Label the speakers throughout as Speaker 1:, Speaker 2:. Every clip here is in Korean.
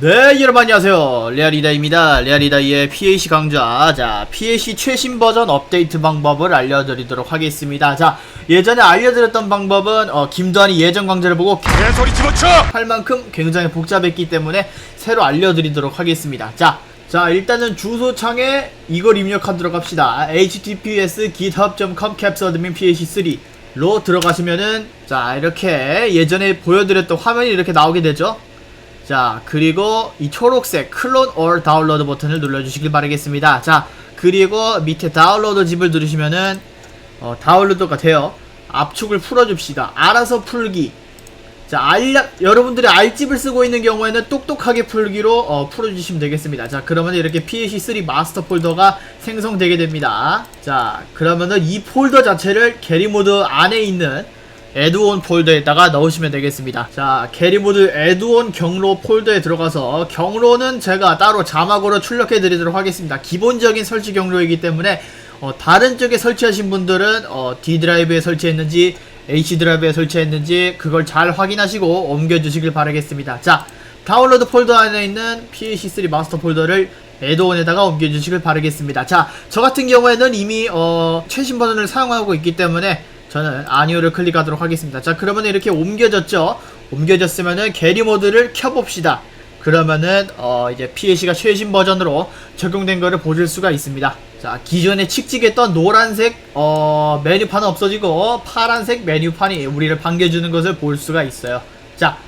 Speaker 1: 네 여러분 안녕하세요. 레아리다입니다. 레아리다의 PAC 강좌. 자 PAC 최신 버전 업데이트 방법을 알려드리도록 하겠습니다. 자 예전에 알려드렸던 방법은 어, 김도환이 예전 강좌를 보고
Speaker 2: 개소리 집어쳐!
Speaker 1: 할 만큼 굉장히 복잡했기 때문에 새로 알려드리도록 하겠습니다. 자, 자 일단은 주소창에 이걸 입력하도록 합시다. Https github.com capsadmin pac3로 들어가시면은 자 이렇게 예전에 보여드렸던 화면이 이렇게 나오게 되죠 자 그리고 이 초록색 클론 or 다운로드 버튼을 눌러주시길 바라겠습니다. 자 그리고 밑에 다운로드 집을 누르시면은 어, 다운로드가 돼요. 압축을 풀어줍시다. 알아서 풀기. 자 알약 여러분들이 알집을 쓰고 있는 경우에는 똑똑하게 풀기로 어, 풀어주시면 되겠습니다. 자 그러면 이렇게 PAC3 마스터 폴더가 생성되게 됩니다. 자 그러면은 이 폴더 자체를 게리모드 안에 있는 에드온 폴더에다가 넣으시면 되겠습니다. 자 게리모드 에드온 경로 폴더에 들어가서 경로는 제가 따로 자막으로 출력해 드리도록 하겠습니다. 기본적인 설치 경로이기 때문에 어, 다른 쪽에 설치하신 분들은 어, D 드라이브에 설치했는지 H 드라이브에 설치했는지 그걸 잘 확인하시고 옮겨주시길 바라겠습니다. 자 다운로드 폴더 안에 있는 PAC3 마스터 폴더를 에드온에다가 옮겨주시길 바라겠습니다. 자 저 같은 경우에는 이미 어, 최신 버전을 사용하고 있기 때문에 저는 아니오를 클릭하도록 하겠습니다. 자, 그러면 이렇게 옮겨졌죠? 옮겨졌으면은 게리 모드를 켜봅시다. 그러면은 어 이제 PAC가 최신 버전으로 적용된 거를 보실 수가 있습니다. 자, 기존에 칙칙했던 노란색 어 메뉴판은 없어지고 파란색 메뉴판이 우리를 반겨주는 것을 볼 수가 있어요. 자,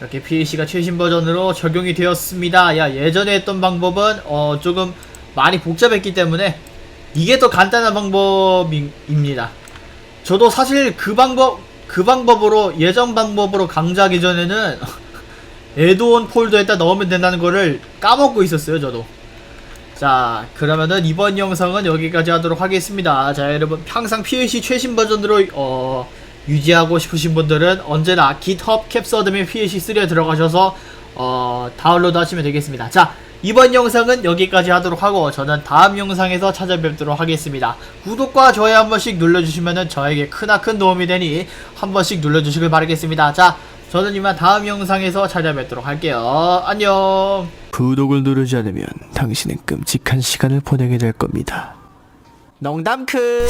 Speaker 1: 이렇게 PAC가 최신 버전으로 적용이 되었습니다. 야, 예전에 했던 방법은 어 조금 많이 복잡했기 때문에 이게 더 간단한 방법입니다. 저도 사실 그 방법 그 방법으로 예전 방법으로 강좌하기 전에는 에드온 폴더에다 넣으면 된다는 거를 까먹고 있었어요 저도. 자 그러면은 이번 영상은 여기까지 하도록 하겠습니다. 자 여러분 항상 PAC 최신 버전으로 어 유지하고 싶으신 분들은 언제나 GitHub 캡서드민 PAC3에 들어가셔서 어 다운로드 하시면 되겠습니다. 자 이번 영상은 여기까지 하도록 하고 저는 다음 영상에서 찾아뵙도록 하겠습니다. 구독과 좋아요 한 번씩 눌러주시면 저에게 크나큰 도움이 되니 한 번씩 눌러주시길 바라겠습니다. 자, 저는 이만 다음 영상에서 찾아뵙도록 할게요. 안녕.
Speaker 3: 구독을 누르지 않으면 당신은 끔찍한 시간을 보내게 될 겁니다.
Speaker 1: 농담 크.